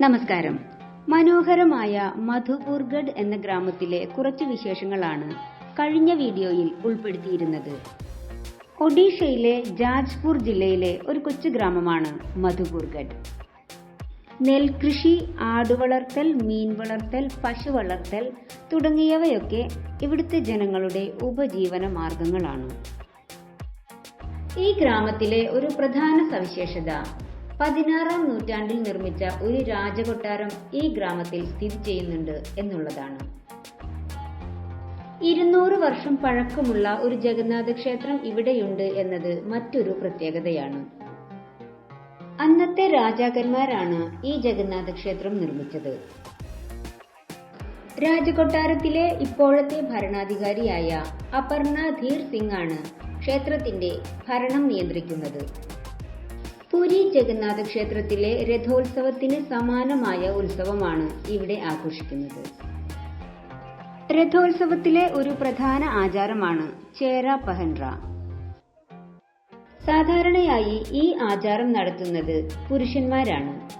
നമസ്കാരം. മനോഹരമായ മധുപൂർഗഡ് എന്ന ഗ്രാമത്തിലെ കുറച്ച് വിശേഷങ്ങളാണ് കഴിഞ്ഞ വീഡിയോയിൽ ഉൾപ്പെടുത്തിയിരുന്നത്. ഒഡീഷയിലെ ജാജ്പൂർ ജില്ലയിലെ ഒരു കൊച്ചു ഗ്രാമമാണ് മധുപൂർഗഡ്. നെൽകൃഷി ആടുവളർത്തൽ മീൻ വളർത്തൽ പശു വളർത്തൽ തുടങ്ങിയവയൊക്കെ ഇവിടുത്തെ ജനങ്ങളുടെ ഉപജീവന മാർഗങ്ങളാണ്. ഈ ഗ്രാമത്തിലെ ഒരു പ്രധാന സവിശേഷത പതിനാറാം നൂറ്റാണ്ടിൽ നിർമ്മിച്ച ഒരു രാജകൊട്ടാരം ഈ ഗ്രാമത്തിൽ സ്ഥിതി ചെയ്യുന്നുണ്ട് എന്നുള്ളതാണ്. ഇരുന്നൂറ് വർഷം പഴക്കമുള്ള ഒരു ജഗന്നാഥ ക്ഷേത്രം ഇവിടെയുണ്ട് എന്നത് മറ്റൊരു പ്രത്യേകതയാണ്. അന്നത്തെ രാജാക്കന്മാരാണ് ഈ ജഗന്നാഥ ക്ഷേത്രം നിർമ്മിച്ചത്. രാജകൊട്ടാരത്തിലെ ഇപ്പോഴത്തെ ഭരണാധികാരിയായ അപർണ ധീർ സിംഗ് ആണ് ക്ഷേത്രത്തിന്റെ ഭരണം നിയന്ത്രിക്കുന്നത്. പുരി ജഗന്നാഥ ക്ഷേത്രത്തിലെ രഥോത്സവത്തിന് സമാനമായ ഉത്സവമാണ് ഇവിടെ ആഘോഷിക്കുന്നത്. രഥോത്സവത്തിലെ ഒരു പ്രധാന ആചാരമാണ് ചേര പഹൻറ. സാധാരണയായി ഈ ആചാരം നടത്തുന്നത് പുരുഷന്മാരാണ്.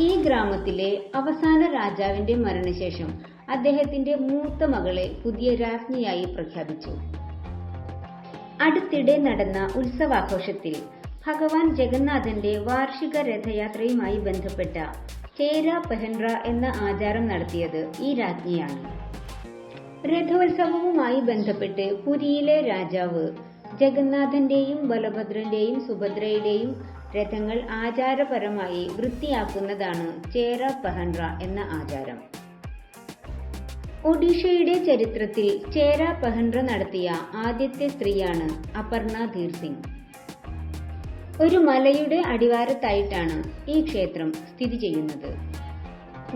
ഈ ഗ്രാമത്തിലെ അവസാന രാജാവിന്റെ മരണശേഷം അദ്ദേഹത്തിന്റെ മൂത്ത മകളെ പുതിയ രാജ്ഞിയായി പ്രഖ്യാപിച്ചു. അടുത്തിടെ നടന്ന ഉത്സവാഘോഷത്തിൽ ഭഗവാൻ ജഗന്നാഥന്റെ വാർഷിക രഥയാത്രയുമായി ബന്ധപ്പെട്ട ചേര പെഹൻറ എന്ന ആചാരം നടത്തിയത് ഈ രാജ്ഞിയാണ്. രഥോത്സവവുമായി ബന്ധപ്പെട്ട് പുരിയിലെ രാജാവ് ജഗന്നാഥന്റെയും ബലഭദ്രന്റെയും സുഭദ്രയുടെയും രഥങ്ങൾ ആചാരപരമായി വൃത്തിയാക്കുന്നതാണ് ചേര പെഹൻറ എന്ന ആചാരം. ഒഡീഷയുടെ ചരിത്രത്തിൽ ചേര പെഹൻറ നടത്തിയ ആദ്യത്തെ സ്ത്രീയാണ് അപർണ ധീർ സിംഗ്. ഒരു മലയുടെ അടിവാരത്തായിട്ടാണ് ഈ ക്ഷേത്രം സ്ഥിതി ചെയ്യുന്നത്.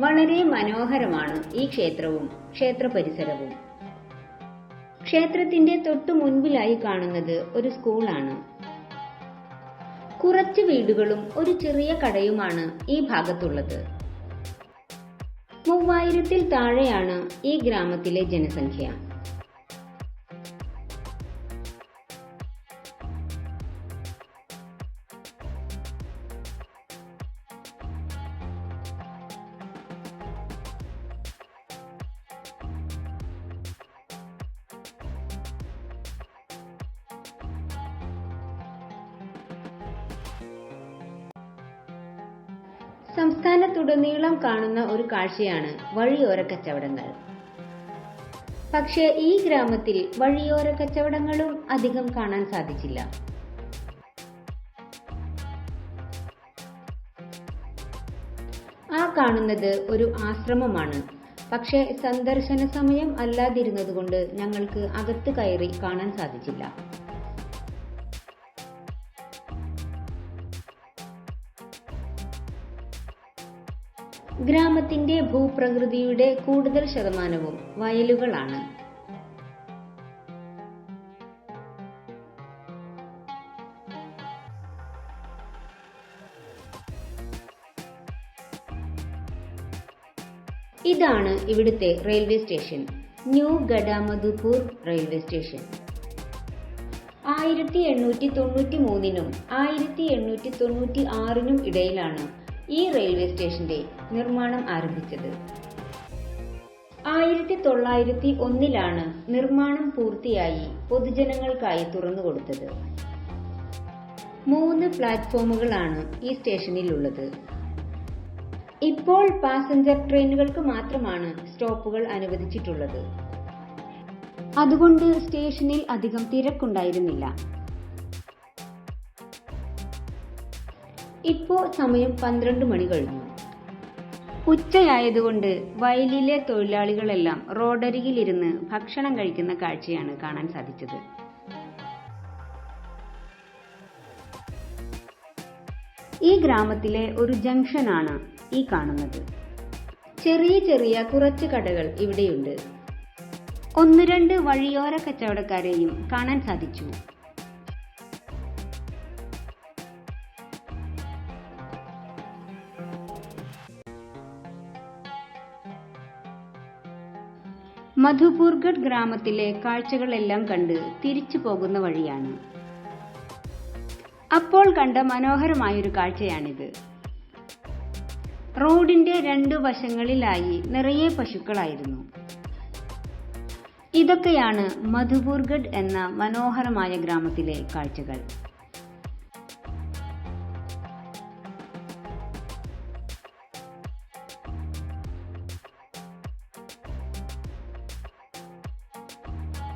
വളരെ മനോഹരമാണ് ഈ ക്ഷേത്രവും ക്ഷേത്ര പരിസരവും ക്ഷേത്രത്തിന്റെ തൊട്ടു മുൻപിലായി കാണുന്നത് ഒരു സ്കൂളാണ്. കുറച്ച് വീടുകളും ഒരു ചെറിയ കടയുമാണ് ഈ ഭാഗത്തുള്ളത്. മൂവായിരത്തിൽ താഴെയാണ് ഈ ഗ്രാമത്തിലെ ജനസംഖ്യ. സംസ്ഥാനത്തുടനീളം കാണുന്ന ഒരു കാഴ്ചയാണ് വഴിയോര കച്ചവടങ്ങൾ. പക്ഷേ ഈ ഗ്രാമത്തിൽ വഴിയോര കച്ചവടങ്ങളും അധികം കാണാൻ സാധിച്ചില്ല. ആ കാണുന്നത് ഒരു ആശ്രമമാണ്. പക്ഷേ സന്ദർശന സമയം അല്ലാതിരുന്നതുകൊണ്ട് ഞങ്ങൾക്ക് അകത്ത് കയറി കാണാൻ സാധിച്ചില്ല. ഗ്രാമത്തിന്റെ ഭൂപ്രകൃതിയുടെ കൂടുതൽ ശതമാനവും വയലുകളാണ്. ഇതാണ് ഇവിടുത്തെ railway station new Gadamadhupur railway station. ആയിരത്തി എണ്ണൂറ്റി തൊണ്ണൂറ്റി മൂന്നിനും ആയിരത്തി എണ്ണൂറ്റി തൊണ്ണൂറ്റി ആറിനും ഇടയിലാണ് ഈ റെയിൽവേ സ്റ്റേഷന്റെ നിർമ്മാണം ആരംഭിച്ചത്. ആയിരത്തി തൊള്ളായിരത്തി ഒന്നിലാണ് നിർമ്മാണം പൂർത്തിയായി പൊതുജനങ്ങൾക്കായി തുറന്നുകൊടുത്തത് മൂന്ന് പ്ലാറ്റ്ഫോമുകളാണ് ഈ സ്റ്റേഷനിൽ ഉള്ളത് ഇപ്പോൾ പാസഞ്ചർ ട്രെയിനുകൾക്ക് മാത്രമാണ് സ്റ്റോപ്പുകൾ അനുവദിച്ചിട്ടുള്ളത്. അതുകൊണ്ട് സ്റ്റേഷനിൽ അധികം തിരക്കുണ്ടായിരുന്നില്ല. ഇപ്പോ സമയം പന്ത്രണ്ട് മണി കഴിഞ്ഞു ഉച്ചയായതുകൊണ്ട് വയലിലെ തൊഴിലാളികളെല്ലാം റോഡരികിലിരുന്ന് ഭക്ഷണം കഴിക്കുന്ന കാഴ്ചയാണ് കാണാൻ സാധിച്ചത്. ഈ ഗ്രാമത്തിലെ ഒരു ജംഗ്ഷനാണ് ഈ കാണുന്നത്. ചെറിയ ചെറിയ കുറച്ച് കടകൾ ഇവിടെയുണ്ട്. ഒന്ന് രണ്ട് വഴിയോര കച്ചവടക്കാരെയും കാണാൻ സാധിച്ചു. മധുപൂർഗഡ് ഗ്രാമത്തിലെ കാഴ്ചകളെല്ലാം കണ്ട് തിരിച്ചു പോകുന്ന വഴിയാണ്. അപ്പോൾ കണ്ട മനോഹരമായൊരു കാഴ്ചയാണിത്. റോഡിന്റെ രണ്ടു വശങ്ങളിലായി നിറയെ പശുക്കളായിരുന്നു. ഇതൊക്കെയാണ് മധുപൂർഗഡ് എന്ന മനോഹരമായ ഗ്രാമത്തിലെ കാഴ്ചകൾ.